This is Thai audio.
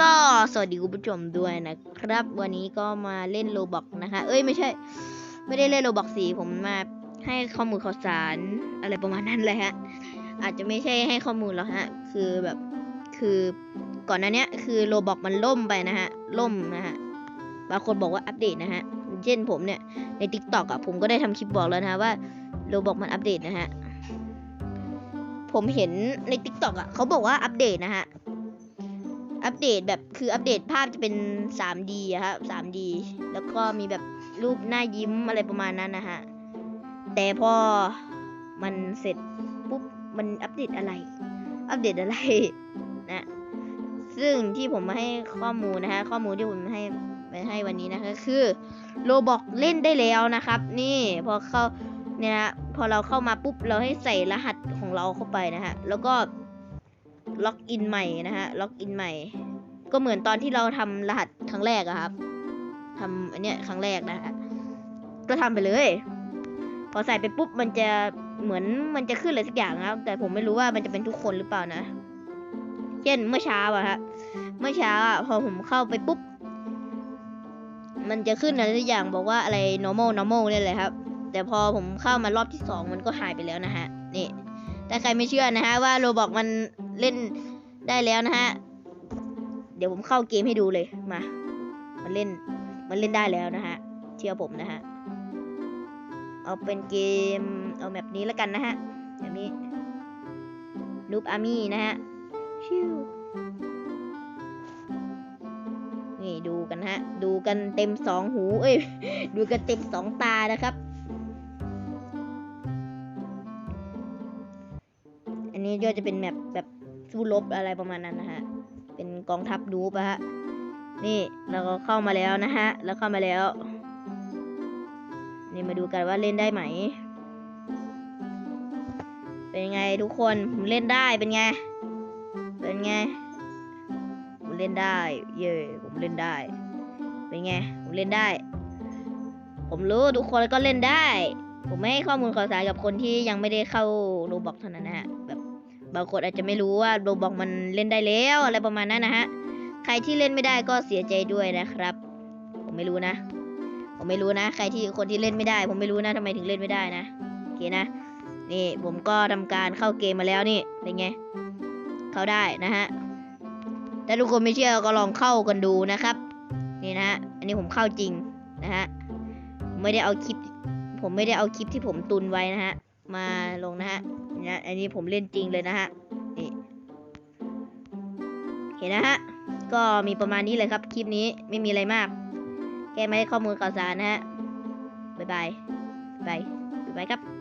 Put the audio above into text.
ก็สวัสดีคุณผู้ชมด้วยนะครับ วันนี้ก็มาเล่นโลบอกนะคะ เอ้ยไม่ใช่ ไม่ได้เล่นโลบอกสีผมมาให้ข้อมูลข่าวสารอะไรประมาณนั้นเลยฮะ อาจจะไม่ใช่ให้ข้อมูลหรอกฮะ คือแบบคือก่อนหน้านี้คือโลบอกมันล่มไปนะฮะ ล่มนะฮะ บางคนบอกว่าอัปเดตนะฮะ เช่นผมเนี่ยใน t ิ k t o k อะผมก็ได้ทำคลิปบอกแล้วนะะว่าโลบอกมันอัปเดตนะฮะผมเห็นใน t ิ k t o k อะเขาบอกว่าอัปเดตนะฮะ อัปเดตแบบคืออัปเดตภาพจะเป็น 3D อะครับ 3D แล้วก็มีแบบรูปหน้ายิ้มอะไรประมาณนั้นนะฮะ แต่พอมันเสร็จปุ๊บ มันอัปเดตอะไร อัปเดตอะไรนะ ซึ่งที่ผมมาให้ข้อมูลนะฮะ ข้อมูลที่ผมให้ไปให้วันนี้นะคะคือโลบอกเล่นได้แล้วนะครับ นี่พอเข้าเนี่ยนะพอเราเข้ามาปุ๊บเราให้ใส่รหัสของเราเข้าไปนะฮะ แล้วก็ ล็อกอินใหม่นะฮะ ล็อกอินใหม่ ก็เหมือนตอนที่เราทำรหัสครั้งแรกอะครับทำอันเนี้ยครั้งแรกนะฮะ ก็ทำไปเลย พอใส่ไปปุ๊บมันจะเหมือนมันจะขึ้นอะไรสักอย่างครับ แต่ผมไม่รู้ว่ามันจะเป็นทุกคนหรือเปล่านะ เช่นเมื่อเช้าอะฮะ เมื่อเช้าอะพอผมเข้าไปปุ๊บ มันจะขึ้นอะไรสักอย่างบอกว่าอะไร normal normal เนี่ยแหละครับ แต่พอผมเข้ามารอบที่สองมันก็หายไปแล้วนะฮะ นี่ถ้าใครไม่เชื่อนะฮะว่าโรบอกมัน เล่นได้แล้วนะฮะ เดี๋ยวผมเข้าเกมให้ดูเลย มา มันเล่น มันเล่นได้แล้วนะฮะ เชื่อผมนะฮะ เอาเป็นเกม เอาแบบนี้แล้วกันนะฮะ แบบนี้นูบอาร์มี่นะฮะ ชิวนี่ดูกันฮะ ดูกันเต็มสองหู เอ้ย ดูกันเต็มสองตานะครับ อันนี้ก็จะเป็นแบบแบบ สู้รบอะไรประมาณนั้นนะฮะ เป็นกองทัพนูปะฮะ นี่เราก็เข้ามาแล้วนะฮะ แล้วเข้ามาแล้ว นี่มาดูกันว่าเล่นได้ไหม เป็นไงทุกคนผมเล่นได้เป็นไง เป็นไง ผมเล่นได้ เย่ผมเล่นได้ เป็นไง ผมเล่นได้ ผมรู้ทุกคนก็เล่นได้ ผมไม่ให้ข้อมูลข่าวสารกับคนที่ยังไม่ได้เข้าโรบอกเท่านั้นนะฮะ บางคนอาจจะไม่รู้ว่าโรบอกมันเล่นได้แล้วอะไรประมาณนั้นนะฮะ ใครที่เล่นไม่ได้ก็เสียใจด้วยนะครับ ผมไม่รู้นะ ผมไม่รู้นะ ใครที่คนที่เล่นไม่ได้ ผมไม่รู้นะทำไมถึงเล่นไม่ได้นะโอเคนะ นี่ผมก็ทำการเข้าเกมมาแล้วนี่เป็นไง เข้าได้นะฮะถ้าทุกคนไม่เชื่อก็ลองเข้ากันดูนะครับ นี่นะฮะ อันนี้ผมเข้าจริงนะฮะ ไม่ได้เอาคลิป ผมไม่ได้เอาคลิปที่ผมตุนไว้นะฮะ มาลงนะฮะนี่นะอันนี้ผมเล่นจริงเลยนะฮะนี่เห็นนะฮะก็มีประมาณนี้เลยครับคลิปนี้ไม่มีอะไรมากแค่ไม่ได้ข้อมูลข่าวสารนะฮะบ๊ายบายบ๊ายบายบ๊ายบายครับ